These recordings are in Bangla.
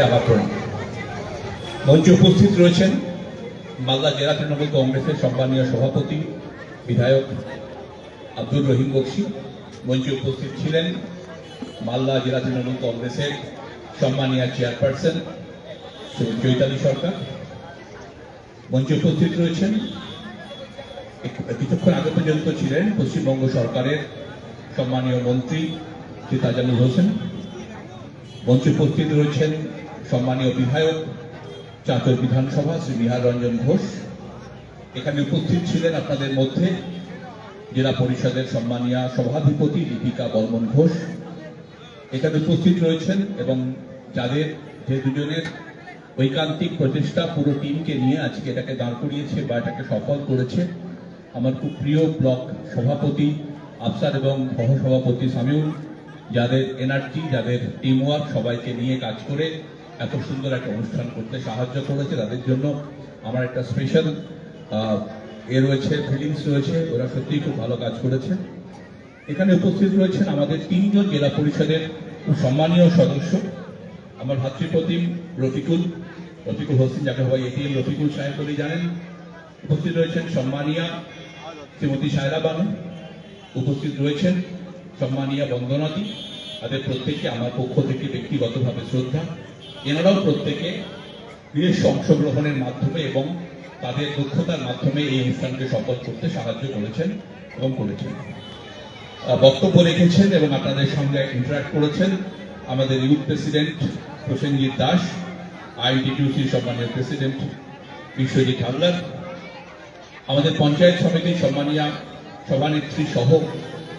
সবাইকে আবার প্রণাম। মঞ্চে উপস্থিত রয়েছেন মালদা জেলা তৃণমূল কংগ্রেসের সম্মানীয় সভাপতি, বিধায়ক আব্দুর রহিম বক্সি। মঞ্চে উপস্থিত ছিলেন মালদা জেলা তৃণমূল কংগ্রেসের সম্মানীয় চেয়ারপারসন চৈতালি সরকার। মঞ্চে উপস্থিত রয়েছেন কিছুক্ষণ আগে পর্যন্ত ছিলেন পশ্চিমবঙ্গ সরকারের সম্মানীয় মন্ত্রী শ্রী তাজানুর হোসেন। মঞ্চে উপস্থিত রয়েছেন সম্মানীয় বিধায়ক চাঁচর বিধানসভা, শ্রী বিহার রঞ্জন ঘোষ। এখানে উপস্থিত ছিলেন আপনাদের মধ্যে জেলা পরিষদের সম্মানীয় সভাধিপতি দীপিকা বর্মন ঘোষ। এখানে উপস্থিত রয়েছেন এবং যাদের, যে দুজনের ঐকান্তিক প্রচেষ্টা পুরো টিমকে নিয়ে আজকে এটাকে দাঁড় করিয়েছে বা এটাকে সফল করেছে, আমার খুব প্রিয় ব্লক সভাপতি আফসার এবং সহসভাপতি সামিউল, যাদের এনার্জি, যাদের টিম ওয়ার্ক সবাইকে নিয়ে কাজ করে এত সুন্দর একটা অনুষ্ঠান করতে সাহায্য করেছে। তাদের জন্য আমার একটা স্পেশাল এ রয়েছে ফিলিংস রয়েছে। ওরা সত্যিই খুব ভালো কাজ করেছে। এখানে উপস্থিত রয়েছেন আমাদের তিনজন জেলা পরিষদের সম্মানীয় সদস্য। আমার ভাতৃপ্রতিম রফিকুল রফিকুল হোসেন, যাকে হয় এটিএম রফিকুল সাহেব বলে জানেন। উপস্থিত রয়েছেন সম্মানিয়া শ্রীমতী সায়রা বানু। উপস্থিত রয়েছেন সম্মানিয়া বন্দনাদি। তাদের প্রত্যেককে আমার পক্ষ থেকে ব্যক্তিগতভাবে শ্রদ্ধা। এনারাও প্রত্যেকে নিজস্ব অংশগ্রহণের মাধ্যমে এবং তাদের দক্ষতার মাধ্যমে এই অনুষ্ঠানকে সফল করতে সাহায্য করেছেন এবং করেছেন। বক্তব্য রেখেছেন এবং আপনাদের সঙ্গে ইন্টারাক্ট করেছেন আমাদের ইউথ প্রেসিডেন্ট প্রসেনজিৎ দাস আইটিটিউসির সম্মানীয় প্রেসিডেন্ট বিশ্বজিৎ হালদার, আমাদের পঞ্চায়েত সমিতির সম্মানীয় সভানেত্রী সহ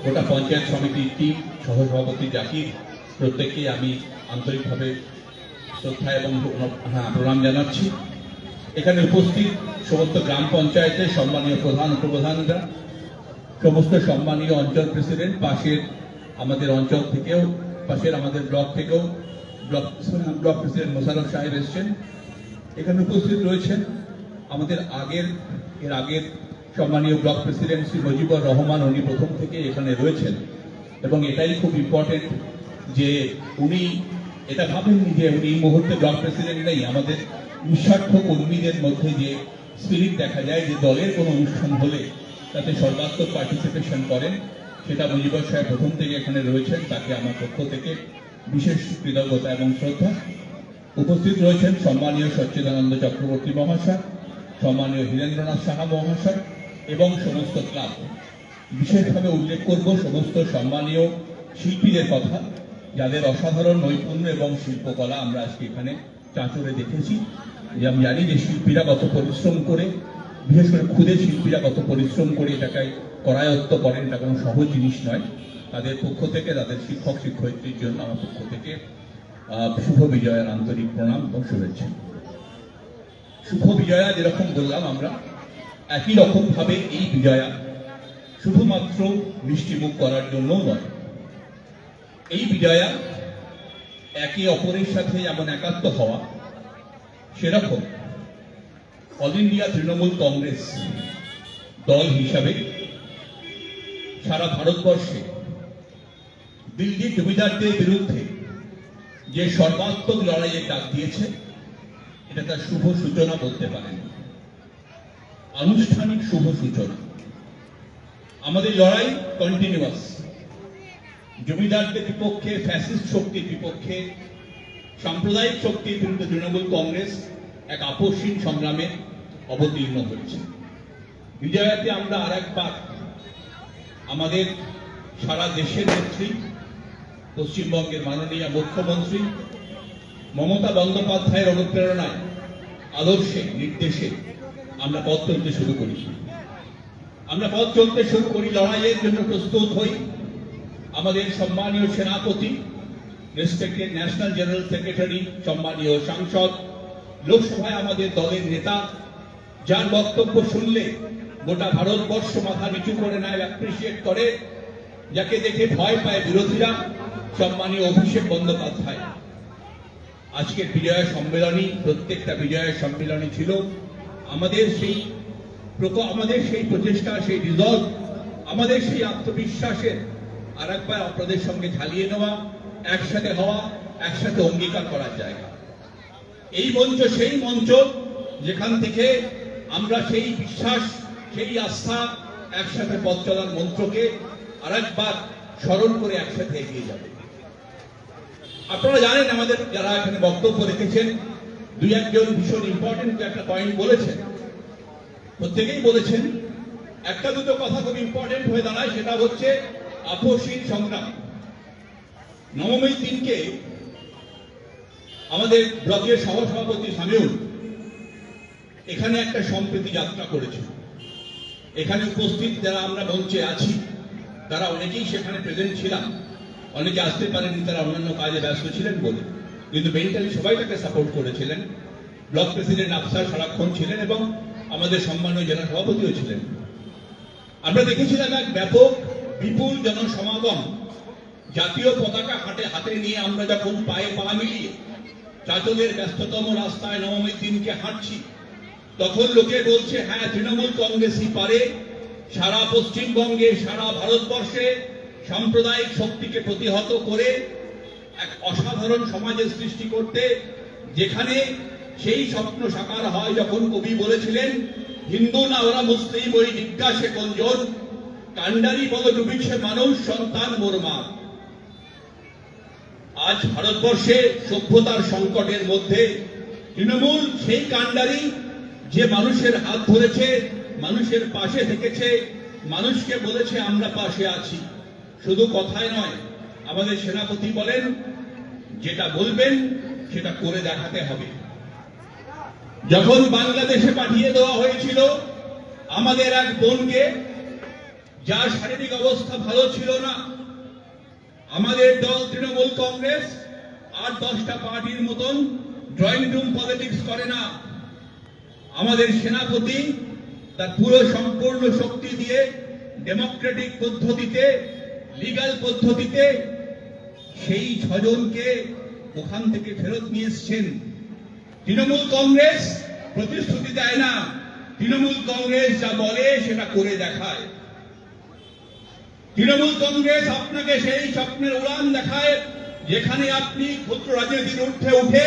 গোটা পঞ্চায়েত সমিতির টিম সহসভাপতি জাকির প্রত্যেককে আমি আন্তরিকভাবে শ্রদ্ধা এবং হ্যাঁ, প্রণাম জানাচ্ছি। এখানে উপস্থিত সমস্ত গ্রাম পঞ্চায়েতের সম্মানীয় প্রধান উপপ্রধানরা সমস্ত সম্মানীয় অঞ্চল প্রেসিডেন্ট পাশের আমাদের অঞ্চল থেকেও পাশের আমাদের ব্লক থেকেও ব্লক ব্লক প্রেসিডেন্ট মোশারফ সাহেব এসছেন। এখানে উপস্থিত রয়েছেন আমাদের আগের এর আগের সম্মানীয় ব্লক প্রেসিডেন্ট শ্রী মুজিবুর রহমান উনি প্রথম থেকে এখানে রয়েছেন। এবং এটাই খুব ইম্পর্টেন্ট যে উনি এটা ভাবেননি যে এই মুহূর্তে ব্লক প্রেসিডেন্ট নেই আমাদের নিঃস্বার্থ কর্মীদের মধ্যে যে স্পিরিট দেখা যায়, যে দলের কোনো অনুষ্ঠান হলে তাতে সর্বাত্মক পার্টিসিপেশন করেন। সেটা মুজিবুর সাহেব প্রথম থেকে এখানে রয়েছেন, তাকে আমার পক্ষ থেকে বিশেষ কৃতজ্ঞতা এবং শ্রদ্ধা। উপস্থিত রয়েছেন সম্মানীয় সচ্চিদানন্দ চক্রবর্তী মহাশয়, সম্মানীয় হীরেন্দ্রনাথ সাহা মহাশয় এবং সমস্ত ক্লাব। বিশেষভাবে উল্লেখ করব সমস্ত সম্মানীয় শিল্পীদের কথা। যাদের অসাধারণ নৈপুণ্য এবং শিল্পকলা আমরা আজকে এখানে চাঁচরে দেখেছি। আমি জানি যে শিল্পীরা কত পরিশ্রম করে, বিশেষ করে ক্ষুদে শিল্পীরা কত পরিশ্রম করে এটাকে করায়ত্ত করেন, এটা কোনো সহজ জিনিস নয়। তাদের পক্ষ থেকে, তাদের শিক্ষক, শিক্ষয়িত্রীর জন্য আমার পক্ষ থেকে শুভ বিজয়ের আন্তরিক প্রণাম এবং শুভেচ্ছা। শুভ বিজয়া যেরকম বললাম আমরা, একই রকম ভাবে এই বিজয়া শুধুমাত্র মিষ্টিমুখ করার জন্যও নয় এই বিজয়া একে অপরের সাথে যেমন একাত্ম হওয়া সেরকম। অল ইন্ডিয়া তৃণমূল কংগ্রেস দল হিসাবে সারা ভারতবর্ষে দিল্লি জমিদারদের বিরুদ্ধে যে সর্বাত্মক লড়াইয়ের ডাক দিয়েছে, এটা তার শুভ সূচনা বলতে পারেন। আনুষ্ঠানিক শুভ সূচনা। আমাদের লড়াই কন্টিনিউয়াস জমিদারদের বিপক্ষে ফ্যাসিস্ট শক্তির বিপক্ষে, সাম্প্রদায়িক শক্তির বিরুদ্ধে তৃণমূল কংগ্রেস এক আপসীন সংগ্রামে অবতীর্ণ হয়েছে। বিজয়াতে আমরা আর একবার আমাদের সারা দেশের নেত্রী, পশ্চিমবঙ্গের মাননীয় মুখ্যমন্ত্রী মমতা বন্দ্যোপাধ্যায়ের অনুপ্রেরণায় আদর্শে, নির্দেশে আমরা পথ চলতে শুরু করি আমরা পথ চলতে শুরু করি, লড়াইয়ের জন্য প্রস্তুত হই। আমাদের সম্মানীয় সেনাপতি রেসপেক্টেড ন্যাশনাল জেনারেল সেক্রেটারি সম্মানীয় সাংসদ, লোকসভায় আমাদের দলের নেতা, যার বক্তব্য শুনলে গোটা ভারতবর্ষ মাথা নিচু করে নেয় অ্যাপ্রিসিয়েট করে, যাকে দেখে ভয় পায় বিরোধীরা, সম্মানীয় অভিষেক বন্দ্যোপাধ্যায়। আজকের বিজয় সম্মেলনী প্রত্যেকটা বিজয় সম্মেলনী ছিল। আমাদের সেই আমাদের সেই প্রচেষ্টা, সেই রিজলভ আমাদের সেই আত্মবিশ্বাসের আর একবার আপনাদের সঙ্গে ঝালিয়ে নেওয়া, একসাথে হওয়া, একসাথে অঙ্গীকার করার জায়গা। এই মঞ্চ সেই মঞ্চ, যেখান থেকে আমরা সেই বিশ্বাস, সেই আস্থা একসাথে পথ চলার মন্ত্রকে আরেকবার স্মরণ করে একসাথে এগিয়ে যাবে। আপনারা জানেন আমাদের যারা এখানে বক্তব্য রেখেছেন, দুই একজন ভীষণ ইম্পর্টেন্ট একটা পয়েন্ট বলেছেন। প্রত্যেকেই বলেছেন, একটা দুটো কথা খুব ইম্পর্টেন্ট হয়ে দাঁড়ায়, সেটা হচ্ছে আপসীন সংগ্রাম। নবমীর দিনকে আমাদের ব্লকের সহসভাপতি সামিউল এখানে একটা সম্প্রীতি যাত্রা করেছে এখানে উপস্থিত যারা আমরা মঞ্চে আছি, তারা অনেকেই সেখানে প্রেজেন্ট ছিলাম। অনেকে আসতে পারেননি, তারা অন্যান্য কাজে ব্যস্ত ছিলেন বলে। কিন্তু মেন্টালি সবাই তাকে সাপোর্ট করেছিলেন। ব্লক প্রেসিডেন্ট আফসার সারাক্ষণ ছিলেন এবং আমাদের সম্মানীয় জেলা সভাপতিও ছিলেন। আমরা দেখেছিলাম এক ব্যাপক বিপুল জনসমাগম। জাতীয় পতাকা হাতে হাতে নিয়ে আমরা যখন পায়ে পা মিলিয়ে চাচলের ব্যস্ততম রাস্তায় নবমীর দিনকে হাঁটছি, তখন লোকে বলছে হ্যাঁ তৃণমূল কংগ্রেসই পারে। সারা পশ্চিমবঙ্গে, সারা ভারতবর্ষে সাম্প্রদায়িক শক্তিকে প্রতিহত করে এক অসাধারণ সমাজের সৃষ্টি করতে যেখানে সেই স্বপ্ন সাকার হয় যখন কবি বলেছিলেন, হিন্দু না ওরা মুসলিম, ওই জিজ্ঞাসে কঞ্জন কান্ডারি বল ডুবিছে মানুষ, সন্তান মোরমা আজ ভারতবর্ষে সভ্যতার সংকটের মধ্যে তৃণমূল সেই কাণ্ডারি যে মানুষের হাত ধরেছে, মানুষের পাশে থেকেছে, মানুষকে বলেছে, আমরা পাশে আছি। শুধু কথায় নয়, আমাদের সেনাপতি বলেন, যেটা বলবেন, সেটা করে দেখাতে হবে। যখন বাংলাদেশে পাঠিয়ে দেওয়া হয়েছিল, আমাদের এক বোনকে যার শারীরিক অবস্থা ভালো ছিল না, আমাদের দল, তৃণমূল কংগ্রেস আর দশটা পার্টির মতন ড্রয়িং রুম পলিটিক্স করে না। আমাদের সেনাপতি তার পুরো সম্পূর্ণ শক্তি দিয়ে ডেমোক্রেটিক পদ্ধতিতে লিগ্যাল পদ্ধতিতে সেই ছজনকে ওখান থেকে ফেরত নিয়ে এসছেন। তৃণমূল কংগ্রেস প্রতিশ্রুতি দেয় না। তৃণমূল কংগ্রেস যা বলে সেটা করে দেখায়। তৃণমূল কংগ্রেস আপনাকে সেই স্বপ্নের উড়ান দেখায়, যেখানে আপনি ক্ষুদ্র রাজনীতির উঠে উঠে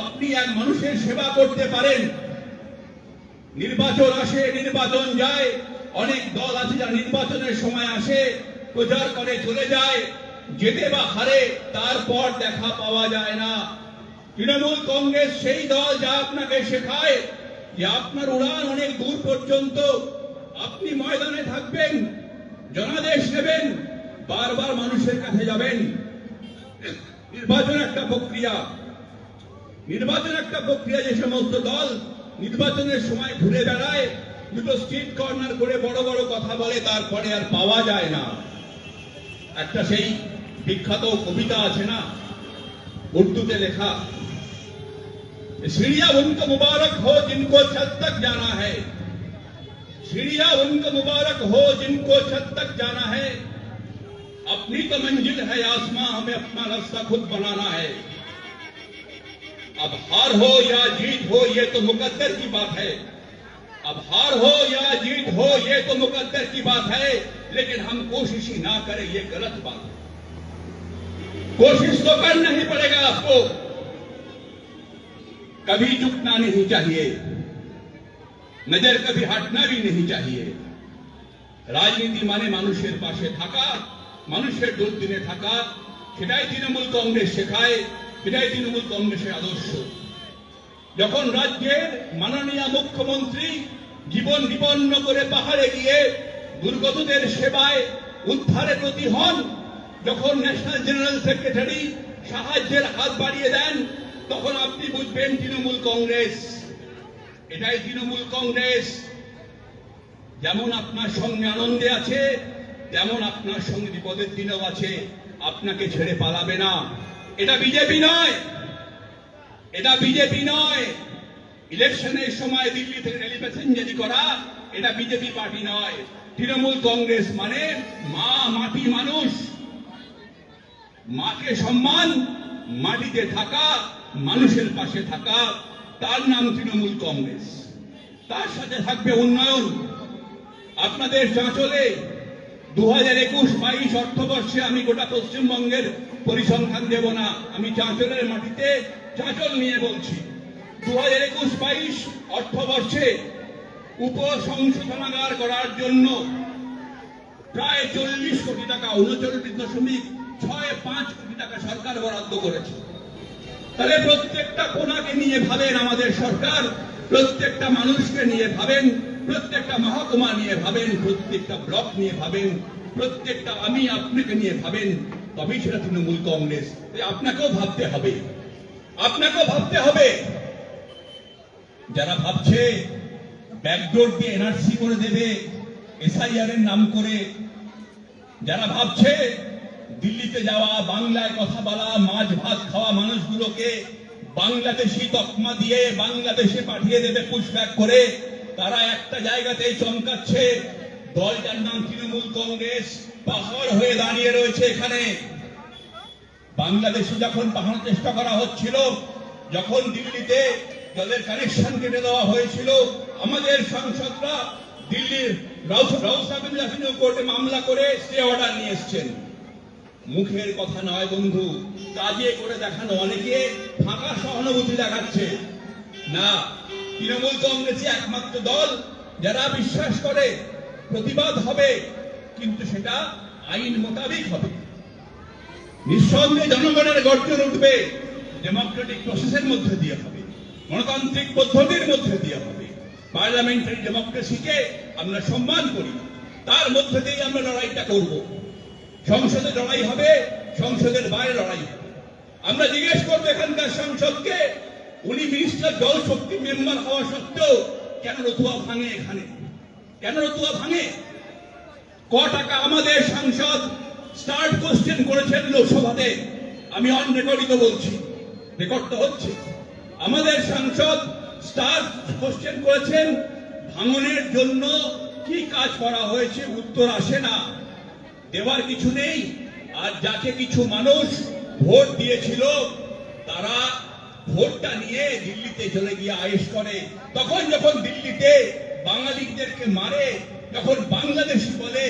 আপনি এক মানুষের সেবা করতে পারেন। নির্বাচন আসে, নির্বাচন যায়। অনেক দল আছে যা নির্বাচনের সময় আসে, প্রচার করে, চলে যায়। যেতে বা হারে তারপর দেখা পাওয়া যায় না। তৃণমূল কংগ্রেস সেই দল যা আপনাকে শেখায় যে আপনার উড়ান অনেক দূর পর্যন্ত। আপনি ময়দানে থাকবেন জনাদেশ নেবেন, বারবার মানুষের কাছে যাবেন। নির্বাচন একটা প্রক্রিয়া। নির্বাচন একটা প্রক্রিয়া যে সমস্ত দল নির্বাচনের সময় ঘুরে বেড়ায়, দুটো স্ট্রিট কর্নার করে বড় বড় কথা বলে, তারপরে আর পাওয়া যায় না। একটা সেই বিখ্যাত কবিতা আছে না? উর্দুতে লেখা, সিঁড়িয়া উনকো মুবারক হো, জিনকো ছাদ তক জানা হয় सीढ़ियाँ उनको मुबारक हो जिनको छत तक जाना है। अपनी तो मंजिल है, आसमां हमें अपना रास्ता खुद बनाना है। अब हार हो या जीत हो, ये तो मुकद्दर की बात है। अब हार हो या जीत हो, ये तो मुकद्दर की बात है। लेकिन हम कोशिश ही ना करें, ये गलत बात है। कोशिश तो करना ही पड़ेगा आपको। कभी झुकना नहीं चाहिए। नजर कभी हटना भी नहीं चाहिए রাজনীতি মানে মানুষের পাশে থাকা মানুষের দুর্দিনে থাকা সেটাই তৃণমূল কংগ্রেস শেখায় সেটাই তৃণমূল কংগ্রেসের আদর্শ যখন রাজ্যের মাননীয় মুখ্যমন্ত্রী জীবন বিপন্ন করে পাহাড়ে গিয়ে দুর্গতদের সেবায় উদ্ধারে প্রতি হন যখন ন্যাশনাল জেনারেল সেক্রেটারি সাহায্যের হাত বাড়িয়ে দেন তখন আপনি বুঝবেন তৃণমূল কংগ্রেস এটাই তৃণমূল কংগ্রেস। যেমন আপনার সঙ্গে আনন্দে আছে, তেমন আপনার সঙ্গে বিপদের দিনেও আছে। আপনাকে ছেড়ে পালাবে না। এটা বিজেপি নয়। এটা বিজেপি নয়। ইলেকশনের সময় দিল্লি থেকে রেলি প্যাসেঞ্জারি করা, এটা বিজেপি পার্টি নয়। তৃণমূল কংগ্রেস মানে মা, মাটি মানুষ। মাকে সম্মান, মাটিতে থাকা, মানুষের পাশে থাকা। তার নাম তৃণমূল কংগ্রেস। তার সাথে থাকবে উন্নয়ন। আপনাদের চাঁচলে দু হাজার একুশ বাইশ অর্থবর্ষে আমি গোটা পশ্চিমবঙ্গের পরিসংখ্যান দেব না। আমি চাঁচলের মাটিতে চাঁচল নিয়ে বলছি। দু হাজার একুশ বাইশ অর্থবর্ষে উপসংশোধনাগার করার জন্য প্রায় চল্লিশ কোটি টাকা, উনচল্লিশ দশমিক ছয় পাঁচ কোটি টাকা সরকার বরাদ্দ করেছে। তাহলে প্রত্যেকটা কোনাকে নিয়ে ভাবেন আমাদের সরকার, প্রত্যেকটা মানুষকে নিয়ে ভাবেন, প্রত্যেকটা মহকুমা নিয়ে ভাবেন, প্রত্যেকটা ব্লক নিয়ে ভাবেন, প্রত্যেকটা আমি আপনাকে নিয়ে ভাবেন, তবেই সেটা তৃণমূল কংগ্রেস। আপনাকেও ভাবতে হবে। আপনাকেও ভাবতে হবে। যারা ভাবছে ব্যাকডোর দিয়ে এনআরসি করে দেবে, এসআইআর এর নাম করে, যারা ভাবছে দিল্লিতে যাওয়া, বাংলায় কথা বলা, মাছ ভাত খাওয়া মানুষগুলোকে বাংলাদেশি তকমা দিয়ে বাংলাদেশে পাঠিয়ে দেবে পুশব্যাক করে। তারা একটা জায়গাতেই চমকাচ্ছে। দলটার নাম তৃণমূল কংগ্রেস। পাহাড় হয়ে দাঁড়িয়ে রয়েছে এখানে। বাংলাদেশে যখন পাঠানোর চেষ্টা করা হচ্ছিল, যখন দিল্লিতে যাদের কানেকশন কেটে দেওয়া হয়েছিল, আমাদের সাংসদরা দিল্লির রাউসাবিন কোর্টে মামলা করে স্টে অর্ডার নিয়ে এসছেন। মুখের কথা নয় বন্ধু কাজে করে দেখানো অনেকে ফাঁকা সহানুভূতি দেখাচ্ছে। না, তৃণমূল কংগ্রেসই একমাত্র দল যারা বিশ্বাস করে, প্রতিবাদ হবে, কিন্তু সেটা আইন মোতাবেক হবে। নিঃসন্দেহে জনগণের গর্জন উঠবে, ডেমোক্রেটিক প্রসেসের মধ্যে দিয়ে হবে, গণতান্ত্রিক পদ্ধতির মধ্যে দিয়ে হবে। পার্লামেন্টারি ডেমোক্রেসিকে আমরা সম্মান করি, তার মধ্যে দিয়েই আমরা লড়াইটা করব। সংসদে লড়াই হবে, সংসদের বাইরে লড়াই হবে। আমরা জিজ্ঞেস করব এখানকার সংসদকে, উনি মিনিস্টার জল শক্তি মেম্বার হওয়া সত্ত্বেও কেন রতুয়া ভাঙে এখানে? কেন রতুয়া ভাঙে? ক টাকা আমাদের সাংসদ স্টার্ট কোশ্চেন করেছেন লোকসভাতে। আমি অন রেকর্ডিত বলছি রেকর্ড তো হচ্ছে। আমাদের সাংসদ স্টার কোশ্চেন করেছেন, ভাঙনের জন্য কি কাজ করা হয়েছে উত্তর আসে না। দেওয়ার কিছু নেই। আর যাকে কিছু মানুষ ভোট দিয়েছিল, তারা ভোটটা নিয়ে দিল্লিতে চলে গিয়ে আয়েস করে। তখন যখন দিল্লিতে বাঙালিদেরকে মারে যখন বাংলাদেশি বলে,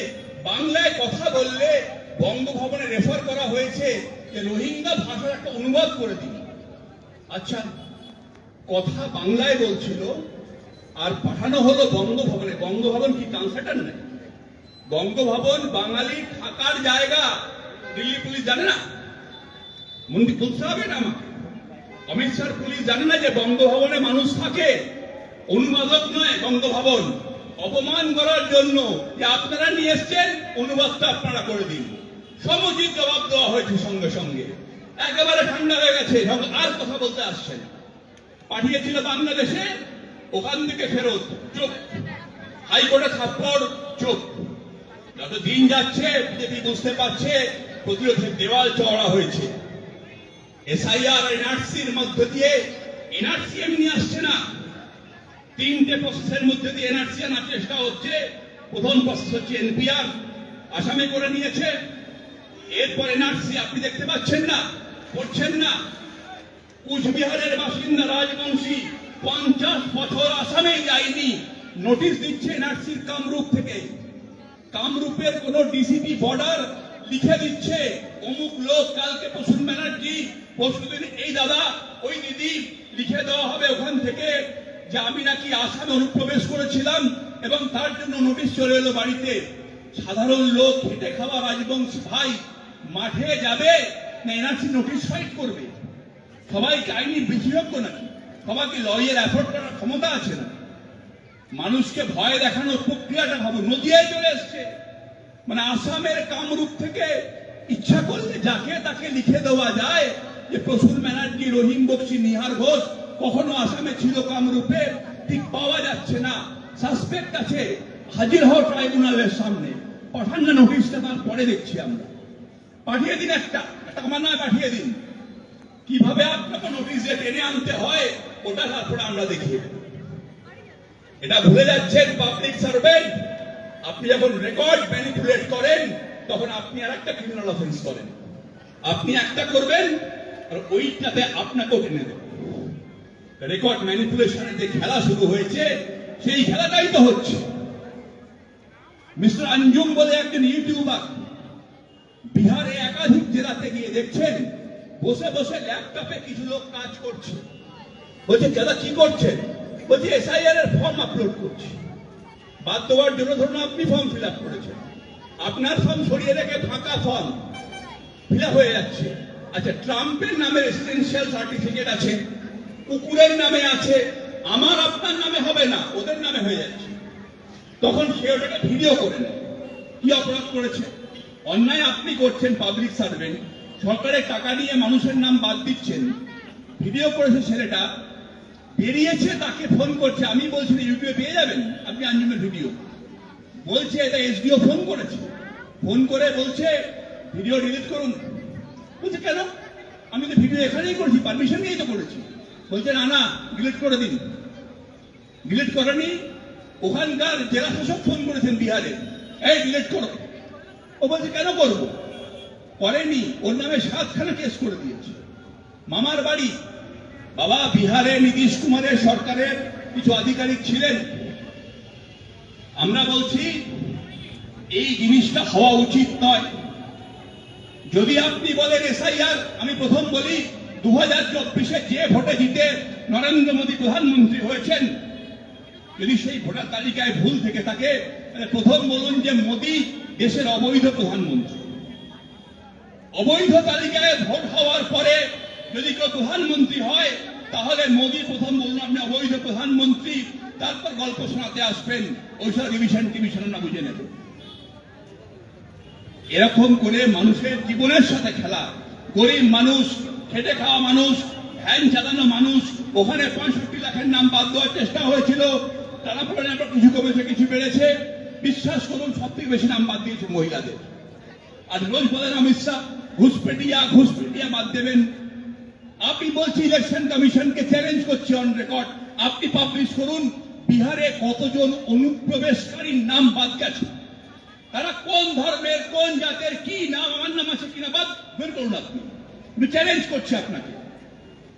বাংলায় কথা বললে বঙ্গভবনে রেফার করা হয়েছে যে রোহিঙ্গা ভাষার একটা অনুবাদ করে দিন আচ্ছা কথা বাংলায় বলছিল, আর পাঠানো হলো বঙ্গভবনে। বঙ্গভবন কি ট্রান্সলেটার নেই বঙ্গভবন বাঙালি থাকার জায়গা, দিল্লি পুলিশ জানে না। মন্দির বলতে হবে না আমাকে। অমিত শাহ পুলিশ জানে না যে বঙ্গভবনে মানুষ থাকে। অনুবাদক নয় বঙ্গভবন। অপমান করার জন্য যে আপনারা নিয়ে এসছেন, অনুবাদটা আপনারা করে দিন। সমুচিত জবাব দেওয়া হয়েছে সঙ্গে সঙ্গে। একেবারে ঠান্ডা হয়ে গেছে আর কথা বলতে আসছে না। পাঠিয়েছিল বাংলাদেশে, ওখান থেকে ফেরত, চোখ। হাইকোর্টে থাপ্পড় চুপ যত দিন যাচ্ছে বিজেপি বুঝতে পারছে প্রতিরোধের দেওয়াল চওড়া হয়েছে। এসআইআর এনআরসির মধ্যে দিয়ে এনআরসি এমনি আসছে না। তিনটে প্রসেসের মধ্যে দিয়ে এনআরসি আনার চেষ্টা হচ্ছে। প্রথম প্রসেস হচ্ছে এনপিআর, আসামে করে নিয়েছে। এরপর এনআরসি, আপনি দেখতে পাচ্ছেন না করছেন না। কুচবিহারের বাসিন্দা রাজবংশী পঞ্চাশ বছর আসামে যায়নি। নোটিশ দিচ্ছে এনআরসির কামরূপ থেকে। কামরূপের কোন ডিসিপি বর্ডার লিখে দিচ্ছে। অমুক লোক কালকে প্রসূন ব্যানার্জি, পরশুদিন এই দাদা, ওই দিদি লিখে দেওয়া হবে ওখান থেকে যে আমি নাকি আসামে অনুপ্রবেশ করেছিলাম এবং তার জন্য নোটিশ চলে এলো বাড়িতে। সাধারণ লোক, খেটে খাওয়া রাজবংশী ভাই, মাঠে যাবে না এনআরসি নোটিশ ফাইট করবে? সবাই আইনি বিশেষজ্ঞ নাকি? সবাই কি লয়ের অ্যাফোর্ড করার ক্ষমতা আছে না মানুষকে ভয় দেখানোর প্রক্রিয়াটা ভাবুন নদিয়ায় চলে এসছে। মানে আসামের কামরূপ থেকে ইচ্ছা করলে যাকে তাকে লিখে দেওয়া যায় যে প্রসূন ব্যানার্জি, রহিম বক্সি, নিহার ঘোষ, কখনো আসামে ছিল কামরূপে, ঠিক পাওয়া যাচ্ছে না। সাসপেক্ট আছে, হাজির হওয়া ট্রাইব্যুনালের সামনে। পাঠান না নোটিশটা তারপরে দেখছি আমরা। পাঠিয়ে দিন একটা একটা নয় পাঠিয়ে দিন। কীভাবে আপনাকে নোটিশ টেনে আনতে হয়, ওটা তারপরে আমরা দেখিয়ে দেব। এটা ভুলে যাচ্ছেন পাবলিক সার্ভেন্ট আপনি যখন রেকর্ড ম্যানিপুলেট করেন, তখন আপনি আর একটা ক্রিমিনাল অফেন্স করেন। আপনি একটা করবেন, আর ওইটাতে আপনাকেও টেনে দেবেন রেকর্ড ম্যানিপুলেশনের যে খেলা শুরু হয়েছে, সেই খেলাটাই তো হচ্ছে। মিস্টার আঞ্জুম বলে একজন ইউটিউবার বিহারে একাধিক জেলাতে গিয়ে দেখছেন, বসে বসে ল্যাপটপে কিছু লোক কাজ করছে। বলছে, দাদা, কি করছেন? বলছে এসআইআর এর ফর্ম আপলোড করছি। বাদ দেওয়ার জন্য ধরুন আপনি ফর্ম ফিল আপ করেছেন। আপনার ফর্ম সরিয়ে রেখে ফাঁকা ফর্ম ফিল হয়ে যাচ্ছে। আচ্ছা ট্রাম্পের নামে রেসিডেন্সিয়াল সার্টিফিকেট আছে, কুকুরের নামে আছে, আমার আপনার নামে হবে না, ওদের নামে হয়ে যাচ্ছে। তখন সে ওটাকে ভিডিও করে নেয়। কি অপরাধ করেছে? অন্যায় আপনি করছেন পাবলিক সার্ভেন্ট সরকারের টাকা নিয়ে মানুষের নাম বাদ দিচ্ছেন। ভিডিও করেছে ছেলেটা বেরিয়েছে, তাকে ফোন করছে। আমি বলছি ইউটিউবে পেয়ে যাবেন আপনি আঞ্জুমের ভিডিও। বলছে, এটা এসডিও ফোন করেছে। ফোন করে বলছে, ভিডিও ডিলিট করুন। বলছে, কেন? আমি তো ভিডিও এখানেই করেছি পারমিশন নিয়েই তো করেছি। বলছে, না না ডিলিট করে দিন। ডিলিট করেনি। ওখানকার জেলা শাসক ফোন করেছেন বিহারে। এই ডিলিট করো। ও বলছে, কেন করব? করেনি। ওর নামে সাতখানা কেস করে দিয়েছে। মামার বাড়ি বাবা, বিহারে নীতিশ কুমারের সরকারের কিছু আধিকারিক ছিলেন। আমরা বলছি, এই জিনিসটা হওয়া উচিত নয়। যদি আপনি বলেন, এসআইআর, আমি প্রথম বলি দু হাজার চব্বিশে যে ভোটে জিতে নরেন্দ্র মোদী প্রধানমন্ত্রী হয়েছেন, যদি সেই ভোটার তালিকায় ভুল থেকে থাকে, তাহলে প্রথম বলুন যে মোদী দেশের অবৈধ প্রধানমন্ত্রী। অবৈধ তালিকায় ভোট হওয়ার পরে যদি কেউ প্রধানমন্ত্রী হয়, তাহলে মোদী প্রথম বলুন আপনি অবৈধ প্রধানমন্ত্রী, তারপর গল্প শোনাতে আসবেন। ওইসব রিভিশন টিভিশন না বুঝে নেব। এরকম করে মানুষের জীবনের সাথে খেলা। গরিব মানুষ, খেটে খাওয়া মানুষ ভ্যান চালানো মানুষ, ওখানে পঁয়ষট্টি লাখের নাম বাদ দেওয়ার চেষ্টা হয়েছিল। তারা পরে আবার কিছু কমেছে, কিছু বেড়েছে। বিশ্বাস করুন সব থেকে বেশি নাম বাদ দিয়েছে মহিলাদের। আর রোজ বলেন অমিত শাহ ঘুষপেটিয়া ঘুষপেটিয়া বাদ দেবেন। আপনি বলছি ইলেকশন কমিশনকে চ্যালেঞ্জ করছি অন রেকর্ড আপনি পাবলিশ করুন, বিহারে কতজন অনুপ্রবেশকারীর নাম বাদ গেছে? তারা কোন ধর্মের, কোন জাতের, কি নাম, আমার নাম আছে কিনা বাদ, বের করুন আপনি। চ্যালেঞ্জ করছি আপনাকে।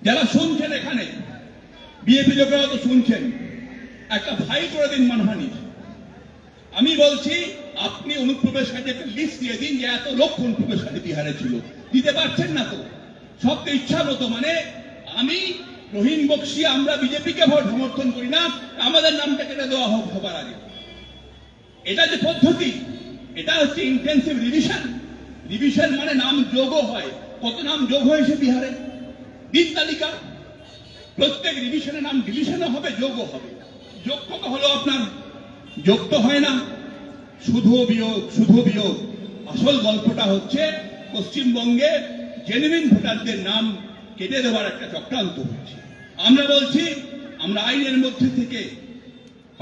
যারা শুনছেন এখানে বিএপি লোকেরা তো শুনছেন। একটা ভাই করে দিন মানহানির আমি বলছি, আপনি অনুপ্রবেশকারী একটা লিস্ট দিয়ে দিন যে এত লক্ষ অনুপ্রবেশকারী বিহারে ছিল। দিতে পারছেন না তো? সব তো ইচ্ছা মতো মানে আমি রহিম বক্সি, আমরা বিজেপিকে ভোট সমর্থন করি না, আমাদের নামটা কেটে দেওয়া হোক হবার আগে। এটা যে পদ্ধতি, এটা হচ্ছে ইন্টেন্সিভ রিভিশন রিভিশন মানে নাম যোগও হয়। কত নাম যোগ হয়েছে বিহারে? দিন তালিকা। প্রত্যেক রিভিশনে নাম ডিভিশনও হবে, যোগও হবে। যোগ কত হলো আপনার? যোগ তো হয় না। শুধু বিয়োগ শুধু বিয়োগ আসল গল্পটা হচ্ছে পশ্চিমবঙ্গে জেনুইন ভোটারদের নাম কেটে দেওয়ার একটা চক্রান্ত হয়েছে। আমরা বলছি, আমরা আইনের মধ্যে থেকে,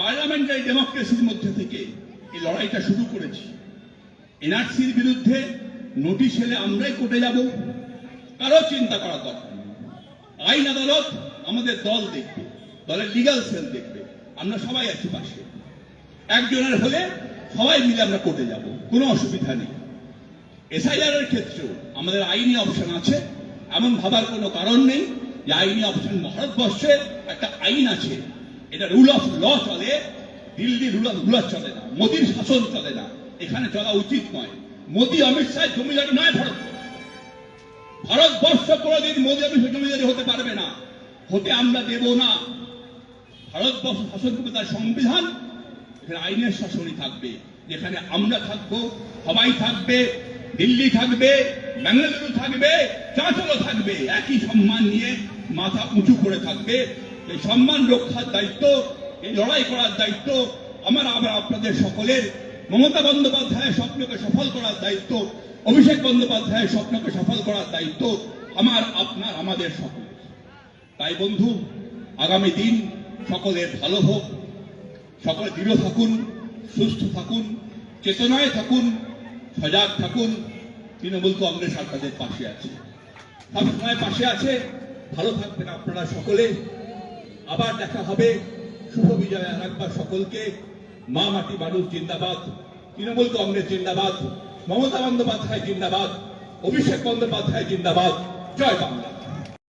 পার্লামেন্টারি ডেমোক্রেসির মধ্যে থেকে এই লড়াইটা শুরু করেছি। এনআরসির বিরুদ্ধে নোটিশ এলে আমরাই কোর্টে যাব, কারও চিন্তা করার দরকার। আইন আদালত আমাদের দল দেখবে, দলের লিগাল সেল দেখবে, আমরা সবাই আছি পাশে। একজনের হলে সবাই মিলে আমরা কোর্টে যাব, কোনো অসুবিধা নেই। এসআইআর এর ক্ষেত্রেও আমাদের আইনি অপশন আছে। এমন ভাবার কোনো কারণ নেই যে আইনি অপশন ভারতবর্ষে একটা আইন আছে। এটা রুল অফ ল চলে, দিল্লি রুল অফ রুলার চলে না, মোদির শাসন চলে না, এখানে চলা উচিত নয়। মোদি, অমিত শাহ জমিদারি নয় ভারতবর্ষ ভারতবর্ষ কোনোদিন মোদি, অমিত শাহ জমিদারি হতে পারবে না। হতে আমরা দেব না। ভারতবর্ষ শাসন করবে তার সংবিধান আইনের শাসনই থাকবে। যেখানে আমরা থাকব, সবাই থাকবে দিল্লি থাকবে বেঙ্গালুরু থাকবে চাঁচলও থাকবে। একই সম্মান নিয়ে মাথা উঁচু করে থাকবে। এই সম্মান রক্ষার দায়িত্ব, এই লড়াই করার দায়িত্ব আমার আবার আপনাদের সকলের। মমতা বন্দ্যোপাধ্যায়ের স্বপ্নকে সফল করার দায়িত্ব, অভিষেক বন্দ্যোপাধ্যায়ের স্বপ্নকে সফল করার দায়িত্ব আমার, আপনার, আমাদের সকলের। তাই বন্ধু, আগামী দিন সকলের ভালো হোক, সকলে দৃঢ় থাকুন, সুস্থ থাকুন, চেতনায় থাকুন, সজাগ থাকুন তৃণমূল কংগ্রেস আপনাদের পাশে আছে। সবসময় পাশে আছে, ভালো থাকবেন আপনারা সকলে। আবার দেখা হবে শুভ বিজয় আর একবার সকলকে। মা মাটি মানুষ জিন্দাবাদ, তৃণমূল কংগ্রেস জিন্দাবাদ, মমতা বন্দ্যোপাধ্যায় জিন্দাবাদ, অভিষেক বন্দ্যোপাধ্যায় জিন্দাবাদ। জয় বাংলা।